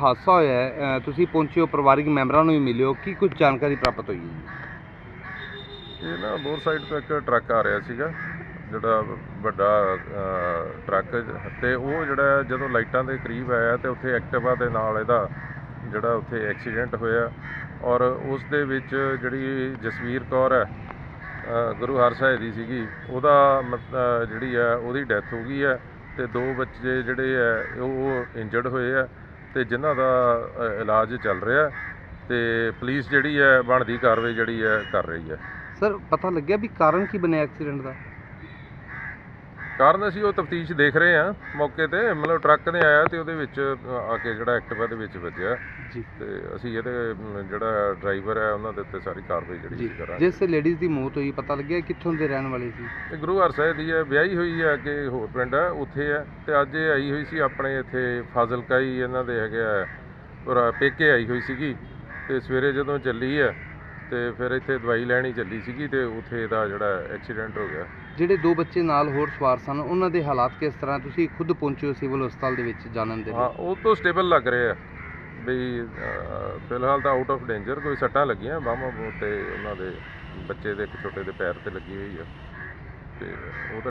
ਹਾਦਸਾ ਹੋਇਆ ਹੈ ਅ, ਤੁਸੀਂ ਪਹੁੰਚੇ ਹੋ ਪਰਿਵਾਰਿਕ ਮੈਂਬਰਾਂ ਨੂੰ ਵੀ ਮਿਲਿਓ ਕੀ ਕੁਝ ਜਾਣਕਾਰੀ ਪ੍ਰਾਪਤ ਹੋਈ ਹੈ? ਇਹ ਨਾ ਬੋਰ ਸਾਈਡ ਤੋਂ ਇੱਕ ਟਰੱਕ ਆ ਰਿਹਾ ਸੀਗਾ ਜਿਹੜਾ ਵੱਡਾ ਅ, ਟਰੱਕ ਤੇ ਉਹ ਜਿਹੜਾ ਜਦੋਂ ਲਾਈਟਾਂ ਦੇ ਕਰੀਬ ਆਇਆ ਤੇ ਉੱਥੇ ਐਕਟਿਵਾ ਦੇ ਨਾਲ ਇਹਦਾ ਜਿਹੜਾ ਉੱਥੇ ਐਕਸੀਡੈਂਟ ਹੋਇਆ ਔਰ ਉਸ ਦੇ ਵਿੱਚ ਜਿਹੜੀ ਜਸਵੀਰ ਕੌਰ ਹੈ ਅ, ਗੁਰੂ ਹਰਸਾਏ ਦੀ ਸੀਗੀ ਉਹਦਾ ਮਤ- ਅ, ਜਿਹੜੀ ਹੈ ਉਹਦੀ ਡੈਥ ਹੋ ਗਈ ਹੈ ਤੇ ਦੋ ਬੱਚੇ ਜਿਹੜੇ ਹੈ ਉਹ ਇੰਜਰਡ ਹੋਏ ਆ ਤੇ ਜਿਨ੍ਹਾਂ ਦਾ ਇਲਾਜ ਚੱਲ ਰਿਹਾ ਹੈ ਤੇ ਪੁਲਿਸ ਜਿਹੜੀ ਹੈ ਬਣਦੀ ਕਾਰਵਾਈ ਜਿਹੜੀ ਹੈ ਕਰ ਰਹੀ ਹੈ। ਸਰ, ਪਤਾ ਲੱਗਿਆ ਵੀ ਕਾਰਨ ਕੀ ਬਣਿਆ ਐਕਸੀਡੈਂਟ ਦਾ? ਕਾਰਨ ਅਸੀਂ ਉਹ ਤਫਤੀਸ਼ ਦੇਖ ਰਹੇ ਹਾਂ ਮੌਕੇ ਤੇ। ਮਤਲਬ ਟਰੱਕ ਨੇ ਆਇਆ ਤੇ ਉਹਦੇ ਵਿੱਚ ਆ ਕੇ ਜਿਹੜਾ ਐਕਟਿਵਾ ਦੇ ਵਿੱਚ ਵੱਜਿਆ। ਜੀ। ਤੇ ਅਸੀਂ ਇਹਦੇ ਜਿਹੜਾ ਡਰਾਈਵਰ ਹੈ ਉਹਨਾਂ ਦੇ ਉੱਤੇ ਸਾਰੀ ਕਾਰਵਾਈ ਜਿਹੜੀ ਅਸੀਂ ਕਰਾਂਗੇ। ਜਿਸ ਲੇਡੀਜ਼ ਦੀ ਮੌਤ ਹੋਈ ਪਤਾ ਲੱਗਿਆ ਕਿੱਥੋਂ ਦੇ ਰਹਿਣ ਵਾਲੇ ਸੀ? ਇਹ ਗੁਰੂ ਹਰਸਾਏ ਦੀ ਹੈ ਵਿਆਹੀ ਹੋਈ ਹੈ ਅੱਗੇ ਹੋਰ ਪਿੰਡ ਹੈ ਉੱਥੇ ਹੈ। ਤੇ ਅੱਜ ਇਹ ਆਈ ਹੋਈ ਸੀ ਆਪਣੇ ਇੱਥੇ ਫਾਜ਼ਿਲਕਾ ਹੀ ਇਹਨਾਂ ਦੇ ਹੈਗੇ ਆ ਪੇਕੇ ਆਈ ਹੋਈ ਸੀਗੀ। ਤੇ ਸਵੇਰੇ ਜਦੋਂ ਚੱਲੀ ਹੈ ਤੇ ਫਿਰ ਇੱਥੇ ਦਵਾਈ ਲੈਣੀ ਚੱਲੀ ਸੀਗੀ ਤੇ ਉੱਥੇ ਇਹਦਾ ਜਿਹੜਾ ਐਕਸੀਡੈਂਟ ਹੋ ਗਿਆ। ਜਿਹੜੇ ਦੋ ਬੱਚੇ ਨਾਲ ਹੋਰ ਸਵਾਰ ਸਨ ਉਹਨਾਂ ਦੇ ਹਾਲਾਤ ਕਿਸ ਤਰ੍ਹਾਂ? ਤੁਸੀਂ ਖੁਦ ਪਹੁੰਚੇ ਹੋ ਸਿਵਲ ਹਸਪਤਾਲ ਦੇ ਵਿੱਚ ਜਾਣਨ ਦੇ ਹਾਂ ਉਹ ਤੋਂ ਸਟੇਬਲ ਲੱਗ ਰਹੇ ਆ। ਵੀ ਅਹ, ਫਿਲਹਾਲ ਤਾਂ ਆਊਟ ਆਫ ਡੇਂਜਰ ਕੋਈ ਸੱਟਾਂ ਲੱਗੀਆਂ ਬਾਹਾਂ ਤੇ ਉਹਨਾਂ ਦੇ ਬੱਚੇ ਦੇ ਇੱਕ ਛੋਟੇ ਦੇ ਪੈਰ ਤੇ ਲੱਗੀ ਹੋਈ ਆ। ਤੇ ਉਹ ਤਾਂ